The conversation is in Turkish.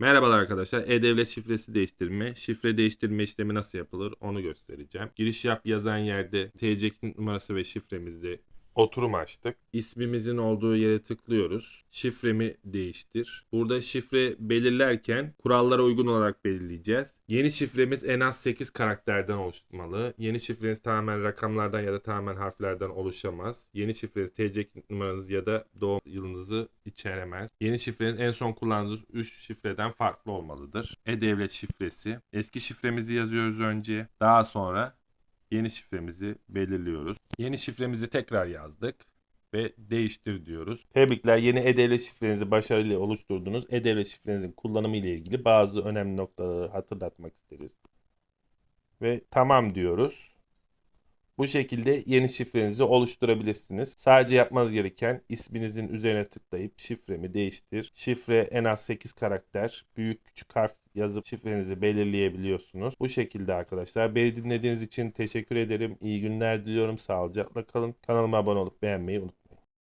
Merhabalar arkadaşlar. E-Devlet şifresi değiştirme. Şifre değiştirme işlemi nasıl yapılır onu göstereceğim. Giriş yap yazan yerde TC kimlik numarası ve şifremizi oturum açtık. İsmimizin olduğu yere tıklıyoruz. Şifremi değiştir. Burada şifre belirlerken kurallara uygun olarak belirleyeceğiz. Yeni şifremiz en az 8 karakterden oluşmalı. Yeni şifreniz tamamen rakamlardan ya da tamamen harflerden oluşamaz. Yeni şifreniz TC numaranız ya da doğum yılınızı içeremez. Yeni şifreniz en son kullandığınız 3 şifreden farklı olmalıdır. E-Devlet şifresi. Eski şifremizi yazıyoruz önce. Daha sonra yeni şifremizi belirliyoruz. Yeni şifremizi tekrar yazdık ve değiştir diyoruz. Tebrikler yeni E-Devlet şifrenizi başarıyla oluşturdunuz. E-Devlet şifrenizin kullanımı ile ilgili bazı önemli noktaları hatırlatmak isteriz. Ve tamam diyoruz. Bu şekilde yeni şifrenizi oluşturabilirsiniz. Sadece yapmanız gereken isminizin üzerine tıklayıp şifremi değiştir. Şifre en az 8 karakter, büyük küçük harf yazıp şifrenizi belirleyebiliyorsunuz. Bu şekilde arkadaşlar. Beni dinlediğiniz için teşekkür ederim. İyi günler diliyorum. Sağlıcakla kalın. Kanalıma abone olup beğenmeyi unutmayın.